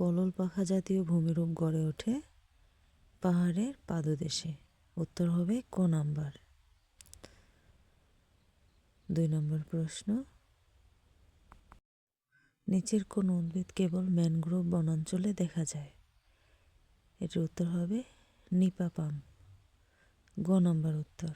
পলল পাখা জাতীয় ভূমিরূপ গড়ে ওঠে পাহাড়ের পাদদেশে। উত্তর হবে ক নাম্বার? দুই নম্বর প্রশ্ন। নিচের কোন উদ্ভিদ কেবল ম্যানগ্রোভ বনাঞ্চলে দেখা যায়? এটির উত্তর হবে নিপা পাম গ নম্বর উত্তর।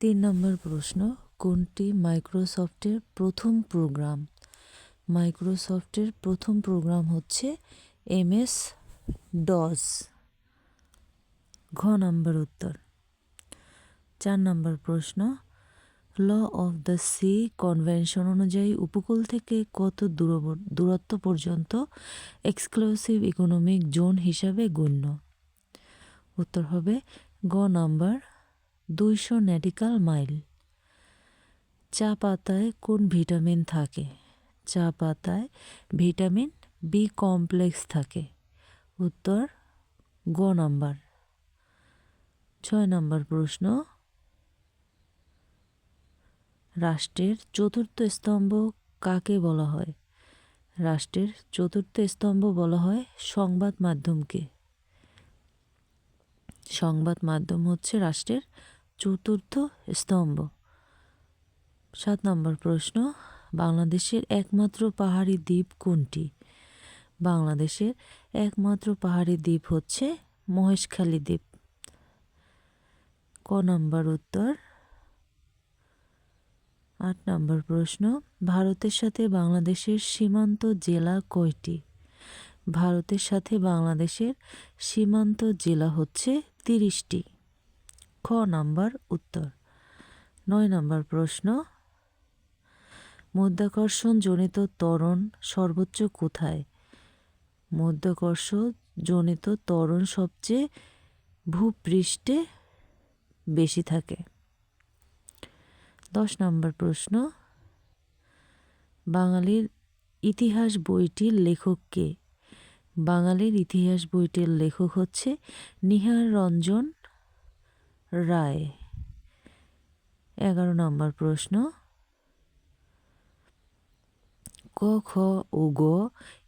তিন নম্বর প্রশ্ন। কোনটি মাইক্রোসফটের প্রথম প্রোগ্রাম? মাইক্রোসফটের প্রথম প্রোগ্রাম হচ্ছে এমএস ডস। ঘ নম্বর উত্তর। চার নম্বর প্রশ্ন। Law of the sea convention অনুযায়ী উপকূল থেকে কত দূরত্ব পর্যন্ত এক্সক্লুসিভ ইকোনমিক জোন হিসাবে গণ্য? উত্তর হবে গ নাম্বার দুইশো ন্যাটিক্যাল মাইল। চা পাতায় কোন ভিটামিন থাকে? চা পাতায় ভিটামিন বি কমপ্লেক্স থাকে। উত্তর, গ নম্বর। ছয় নম্বর প্রশ্ন। রাষ্ট্রের চতুর্থ স্তম্ভ কাকে বলা হয়? রাষ্ট্রের চতুর্থ স্তম্ভ বলা হয় সংবাদ মাধ্যমকে। সংবাদ মাধ্যম হচ্ছে রাষ্ট্রের চতুর্থ স্তম্ভ। সাত নম্বর প্রশ্ন, বাংলাদেশের একমাত্র পাহাড়ি দ্বীপ কোনটি? বাংলাদেশের একমাত্র পাহাড়ি দ্বীপ হচ্ছে মহেশখালী দ্বীপ। ক নম্বর উত্তর? আট নম্বর প্রশ্ন, ভারতের সাথে বাংলাদেশের সীমান্ত জেলা কয়টি? ভারতের সাথে বাংলাদেশের সীমান্ত জেলা হচ্ছে তিরিশটি। খ নাম্বার উত্তর? নয় নম্বর প্রশ্ন মধ্যাকর্ষণ জনিত ত্বরণ সর্বোচ্চ কোথায়? মধ্যাকর্ষ জনিত ত্বরণ সবচেয়ে ভূপৃষ্ঠে বেশি থাকে। দশ নম্বর প্রশ্ন। বাঙালির ইতিহাস বইটির লেখক কে? বাঙালির ইতিহাস বইটির লেখক হচ্ছে নিহার রঞ্জন রায়। এগারো নম্বর প্রশ্ন। ক, খ ও গ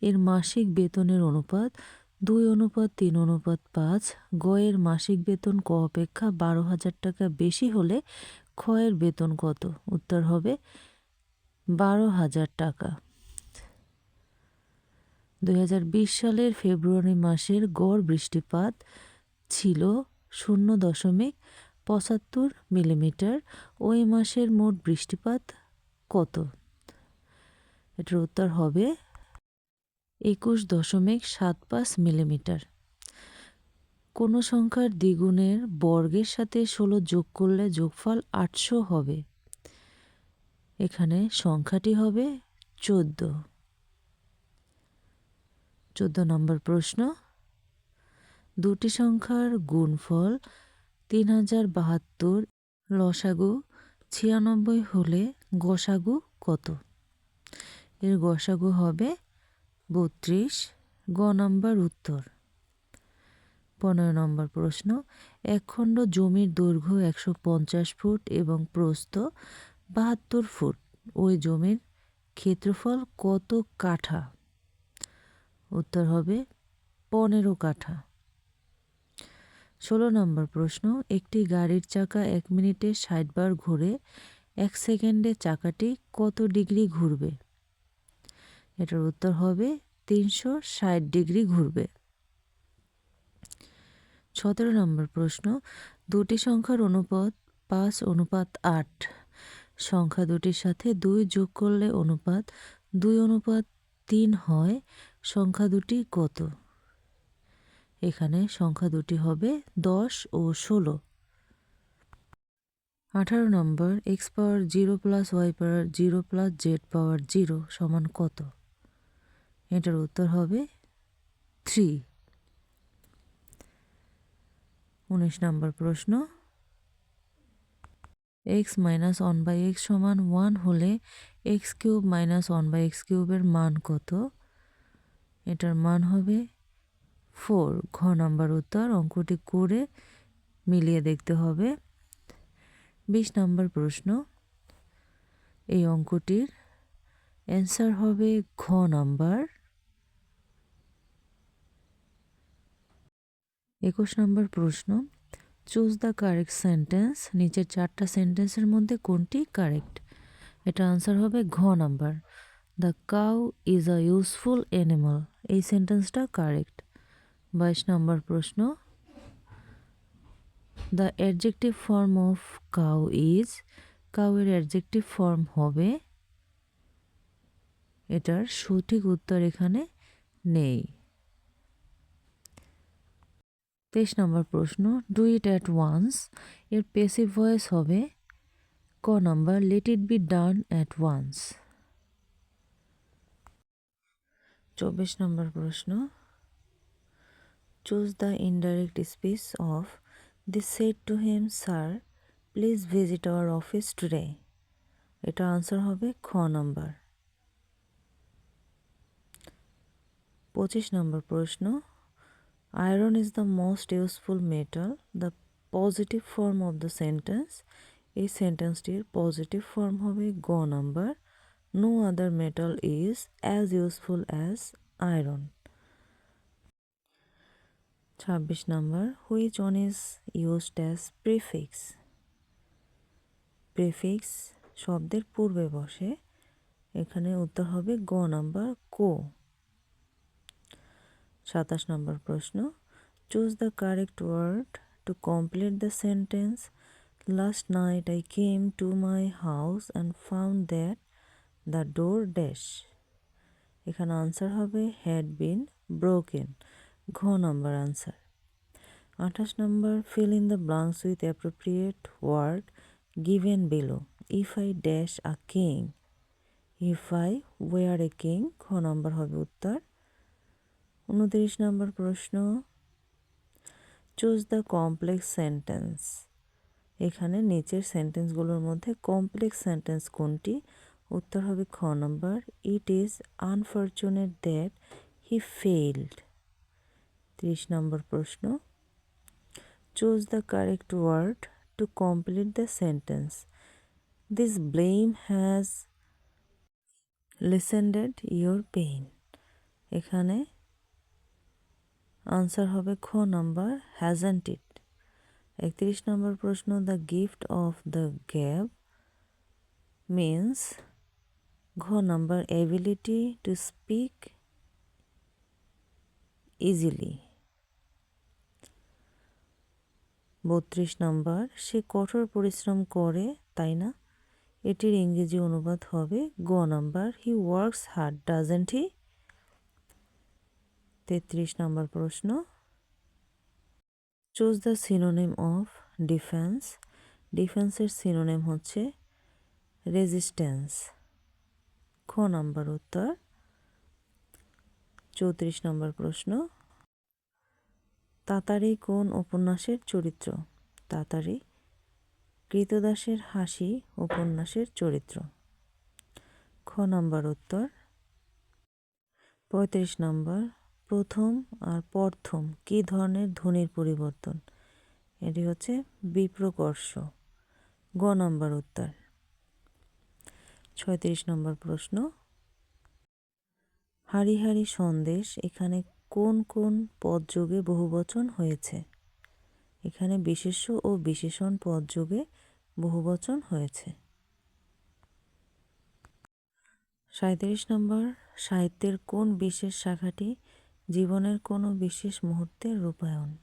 এর মাসিক বেতনের অনুপাত দুই অনুপাত, তিন অনুপাত, পাঁচ। গ এর মাসিক বেতন ক অপেক্ষা বারো হাজার টাকা বেশি হলে খ এর বেতন কত? উত্তর হবে বারো হাজার টাকা। দুই হাজার বিশ সালের ফেব্রুয়ারি মাসের গড় বৃষ্টিপাত ছিল শূন্য দশমিক পঁচাত্তর মিলিমিটার। ওই মাসের মোট বৃষ্টিপাত কত? এটার উত্তর হবে একুশ দশমিক সাত পাঁচ মিলিমিটার। কোনো সংখ্যার দ্বিগুণের বর্গের সাথে ষোলো যোগ করলে যোগফল আটশো হবে। এখানে সংখ্যাটি হবে চোদ্দ। চোদ্দ নম্বর প্রশ্ন। দুটি সংখ্যার গুণফল তিন হাজার বাহাত্তর লসাগু ছিয়ানব্বই হলে গসাগু কত? এর গসাগু হবে বত্রিশ, গ নম্বর উত্তর। পনেরো নম্বর প্রশ্ন একখণ্ড জমির দৈর্ঘ্য একশো পঞ্চাশ ফুট এবং প্রস্থ বাহাত্তর ফুট। ওই জমির ক্ষেত্রফল কত কাঠা? উত্তর হবে পনেরো কাঠা। ষোলো নম্বর প্রশ্ন, একটি গাড়ির চাকা এক মিনিটে ষাট বার ঘুরে এক সেকেন্ডে চাকাটি কত ডিগ্রি ঘুরবে? এটার উত্তর হবে তিনশো ষাট ডিগ্রি ঘুরবে। সতেরো নম্বর প্রশ্ন, দুটি সংখ্যার অনুপাত পাঁচ, অনুপাত আট। সংখ্যা দুটির সাথে দুই যোগ করলে অনুপাত দুই, অনুপাত তিন হয়। সংখ্যা দুটি কত? এখানে সংখ্যা দুটি হবে দশ ও ষোলো। আঠারো নম্বর, X power zero plus Y power zero plus Z power zero সমান কত? এটার উত্তর হবে থ্রি উনিশ নম্বর প্রশ্ন। X minus one by X সমান ওয়ান হলে X cube minus one by X কিউবের মান কত? এটার মান হবে ফোর ঘ নাম্বার উত্তর, অঙ্কটি করে মিলিয়ে দেখতে হবে। বিশ নম্বর প্রশ্ন। এই অঙ্কটির অ্যান্সার হবে ঘ নাম্বার। একুশ নম্বর প্রশ্ন চুজ দ্য কারেক্ট সেন্টেন্স নিচের চারটা সেন্টেন্সের মধ্যে কোনটি কারেক্ট এটা আনসার হবে ঘ number the cow is a useful animal এই সেন্টেন্সটা কারেক্ট বাইশ নম্বর প্রশ্ন the adjective form of cow is কাউয়ের adjective form হবে, এটার সঠিক উত্তর এখানে নেই। তেইশ নম্বর প্রশ্ন ডু ইট অ্যাট ওয়ান্স এর পেসিভ ভয়েস হবে, ক number let it be done at once চব্বিশ নম্বর প্রশ্ন choose the indirect speech of the said to him sir please visit our office today এটা আনসার হবে খ নম্বর। পঁচিশ নম্বর প্রশ্ন iron is the most useful metal the positive form of the sentence এই সেন্টেন্সটির পজিটিভ ফর্ম হবে গ number no other metal is as useful as iron ছাব্বিশ number which one is used as prefix prefix শব্দের পূর্বে বসে এখানে উত্তর হবে গ নাম্বার কো সাতাশ নম্বর প্রশ্ন choose the correct word to complete the sentence last night I came to my house and found that the door dash এখানে আনসার হবে হ্যাড বিন ব্রোকেন ঘ নম্বর আনসার আঠাশ নম্বর fill in the blanks with appropriate word given below if I dash a king if I were a king খ নম্বর হবে উত্তর। উনত্রিশ নম্বর প্রশ্ন। চুজ দ্য কমপ্লেক্স সেন্টেন্স এখানে নিচের সেন্টেন্সগুলোর মধ্যে কমপ্লেক্স সেন্টেন্স কোনটি? উত্তর হবে খ নম্বর। It is unfortunate that he failed ত্রিশ নম্বর প্রশ্ন। Choose the correct word to complete the sentence this blame has lessened your pain এখানে আনসার হবে খ নাম্বার হ্যাজেন্ট ইট একত্রিশ নম্বর প্রশ্ন the gift of the gab means ঘ number ability to speak easily বত্রিশ নম্বর সে কঠোর পরিশ্রম করে, তাই না? এটির ইংরেজি অনুবাদ হবে, গ number he works hard doesn't he তেত্রিশ নম্বর প্রশ্ন। Choose the synonym of defence ডিফেন্সের সিনোনেম হচ্ছে রেজিস্ট্যান্স খ নম্বর উত্তর। চৌত্রিশ নম্বর প্রশ্ন। তাতারি কোন উপন্যাসের চরিত্র? তাতারি কৃতদাসের হাসি উপন্যাসের চরিত্র। খ নম্বর উত্তর। পঁয়ত্রিশ নম্বর। প্রথম আর প্রথম কী ধরনের ধ্বনির পরিবর্তন? এটি হচ্ছে বিপ্রকর্ষ। গ নম্বর উত্তর। ছয়ত্রিশ নম্বর প্রশ্ন। হারি হারি সন্দেশ এখানে কোন কোন পদযোগে বহুবচন হয়েছে? এখানে বিশেষ্য ও বিশেষণ পদযোগে বহুবচন হয়েছে। সাঁত্রিশ নম্বর সাহিত্যের কোন বিশেষ শাখাটি জীবনের কোনো বিশেষ মুহূর্তের রূপায়ণ।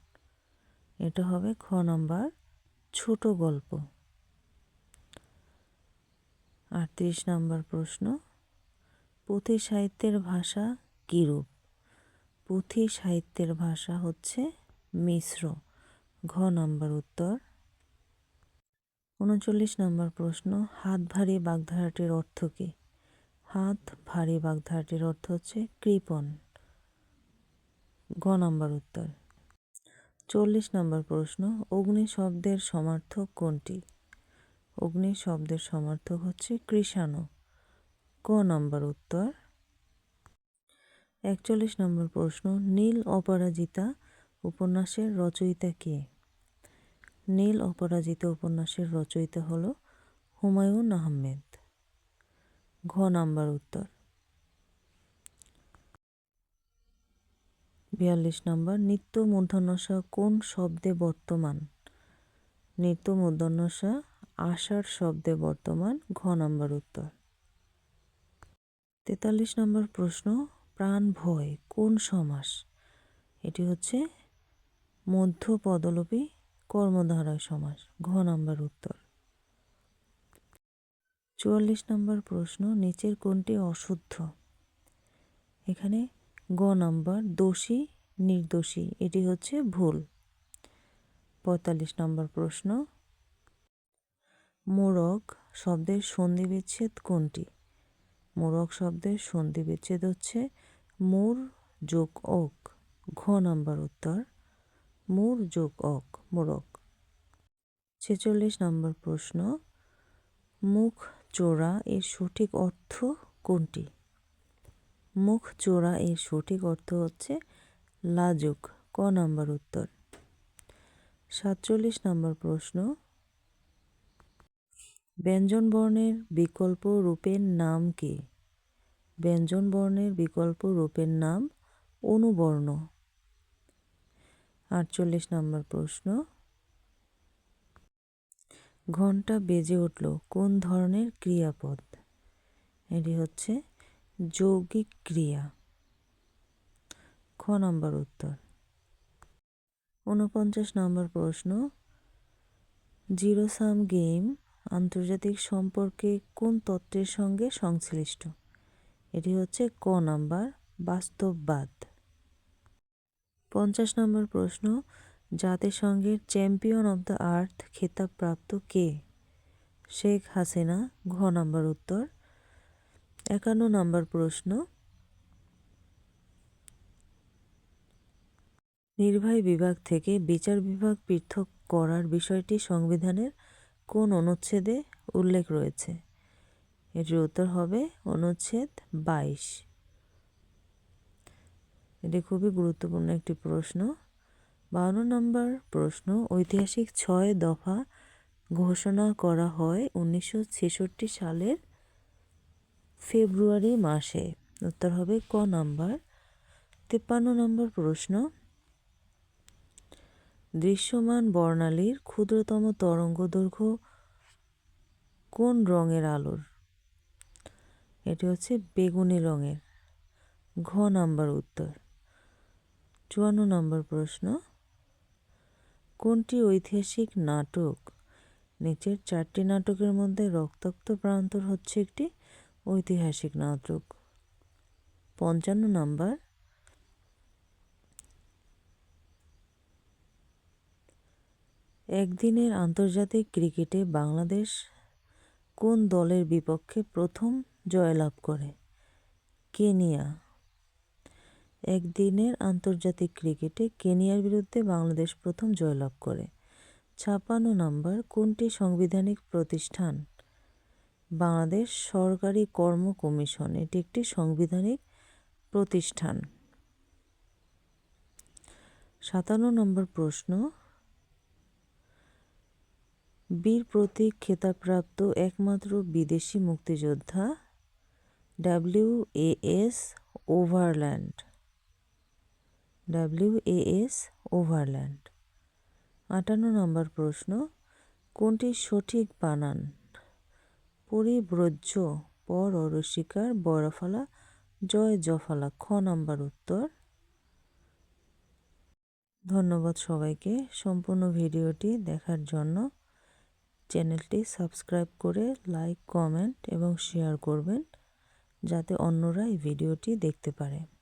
এটা হবে খ নম্বর ছোট গল্প। আটত্রিশ নম্বর প্রশ্ন, পুঁথি সাহিত্যের ভাষা কীরূপ? পুঁথি সাহিত্যের ভাষা হচ্ছে মিশ্র। ঘ নম্বর উত্তর। উনচল্লিশ নম্বর প্রশ্ন, হাত ভারী বাগধারাটির অর্থ কী? হাত ভারী বাগধারাটির অর্থ হচ্ছে কৃপণ। গ নম্বর উত্তর। চল্লিশ নম্বর প্রশ্ন, অগ্নি শব্দের সমার্থক কোনটি? অগ্নি শব্দের সমার্থক হচ্ছে কৃষাণু। ক নম্বর উত্তর। একচল্লিশ নম্বর প্রশ্ন, নীল অপরাজিতা উপন্যাসের রচয়িতা কে? নীল অপরাজিতা উপন্যাসের রচয়িতা হল হুমায়ুন আহমেদ। ঘ নম্বর উত্তর। বিয়াল্লিশ নম্বর, নিত্য মূর্ধন্যসা কোন শব্দে বর্তমান? নিত্য মূর্ধন্যসা আষাঢ় শব্দে বর্তমান, ঘ নম্বর উত্তর। তেতাল্লিশ নম্বর প্রশ্ন, প্রাণ ভয় কোন সমাস? এটি হচ্ছে মধ্য পদলোপী কর্মধারয় সমাস, ঘ নম্বর উত্তর। চুয়াল্লিশ নম্বর প্রশ্ন, নিচের কোনটি অশুদ্ধ? এখানে গ নাম্বার দোষী, নির্দোষী, এটি হচ্ছে ভুল। পঁয়তাল্লিশ নম্বর প্রশ্ন। মোরগ শব্দের সন্ধি বিচ্ছেদ কোনটি? মোরগ শব্দের সন্ধি বিচ্ছেদ হচ্ছে মুর যোগ ওক ঘ নম্বর উত্তর। মুর যোগ ওক মোরগ। ছেচল্লিশ নম্বর প্রশ্ন। মুখ চোরা এর সঠিক অর্থ কোনটি? মুখ চোরা এর সঠিক অর্থ হচ্ছে লাজুক। ক নম্বর উত্তর? সাতচল্লিশ নম্বর প্রশ্ন। ব্যঞ্জন বর্ণের বিকল্প রূপের নাম কি? ব্যঞ্জন বর্ণের বিকল্প রূপের নাম অনুবর্ণ। আটচল্লিশ নম্বর প্রশ্ন। ঘণ্টা বেজে উঠল। কোন ধরনের ক্রিয়াপদ? এটি হচ্ছে যৌগিক ক্রিয়া। খ নম্বর উত্তর। ঊনপঞ্চাশ নম্বর প্রশ্ন। জিরো সাম গেম আন্তর্জাতিক সম্পর্কে কোন তত্ত্বের সঙ্গে সংশ্লিষ্ট? এটি হচ্ছে ক নাম্বার, বাস্তববাদ। পঞ্চাশ নম্বর প্রশ্ন। জাতিসংঘের চ্যাম্পিয়ন অব দ্য আর্থ খেতাবপ্রাপ্ত কে? শেখ হাসিনা। ঘ নম্বর উত্তর। একান্ন নম্বর প্রশ্ন। নির্বাহী বিভাগ থেকে বিচার বিভাগ পৃথক করার বিষয়টি সংবিধানের কোন অনুচ্ছেদে উল্লেখ রয়েছে? এটির উত্তর হবে অনুচ্ছেদ বাইশ। এটি খুবই গুরুত্বপূর্ণ একটি প্রশ্ন। বাউন্ন নম্বর প্রশ্ন, ঐতিহাসিক ছয় দফা ঘোষণা করা হয় উনিশশো ছেষট্টি সালের ফেব্রুয়ারি মাসে। উত্তর হবে ক নাম্বার? তিপ্পান্ন নম্বর প্রশ্ন। দৃশ্যমান বর্ণালীর ক্ষুদ্রতম তরঙ্গ দৈর্ঘ্য কোন রঙের আলোর? এটি হচ্ছে বেগুনি রঙের। ঘ নাম্বার উত্তর। চুয়ান্ন নম্বর প্রশ্ন। কোনটি ঐতিহাসিক নাটক? নিচের চারটি নাটকের মধ্যে রক্তাক্ত প্রান্তর হচ্ছে একটি ঐতিহাসিক নাটক। পঞ্চান্ন নাম্বার। একদিনের আন্তর্জাতিক ক্রিকেটে বাংলাদেশ কোন দলের বিপক্ষে প্রথম জয়লাভ করে? কেনিয়া। একদিনের আন্তর্জাতিক ক্রিকেটে কেনিয়ার বিরুদ্ধে বাংলাদেশ প্রথম জয়লাভ করে। ছাপান্ন নম্বর। কোনটি সাংবিধানিক প্রতিষ্ঠান? বাংলাদেশ সরকারি কর্ম কমিশন। এটি একটি সাংবিধানিক প্রতিষ্ঠান। সাতান্ন নম্বর প্রশ্ন। বীর প্রতীক খেতাবপ্রাপ্ত একমাত্র বিদেশি মুক্তিযোদ্ধা W A S Overland. W A S Overland. আটান্ন নম্বর প্রশ্ন, কোনটি সঠিক বানান? পরিব্রজ্য। পর অরস্বীকার বরফলা জয় জফলা, খ নম্বর উত্তর। ধন্যবাদ সবাইকে সম্পূর্ণ ভিডিওটি দেখার জন্য। চ্যানেলটি সাবস্ক্রাইব করে লাইক, কমেন্ট এবং শেয়ার করবেন, যাতে অন্যরা এই ভিডিওটি দেখতে পারে।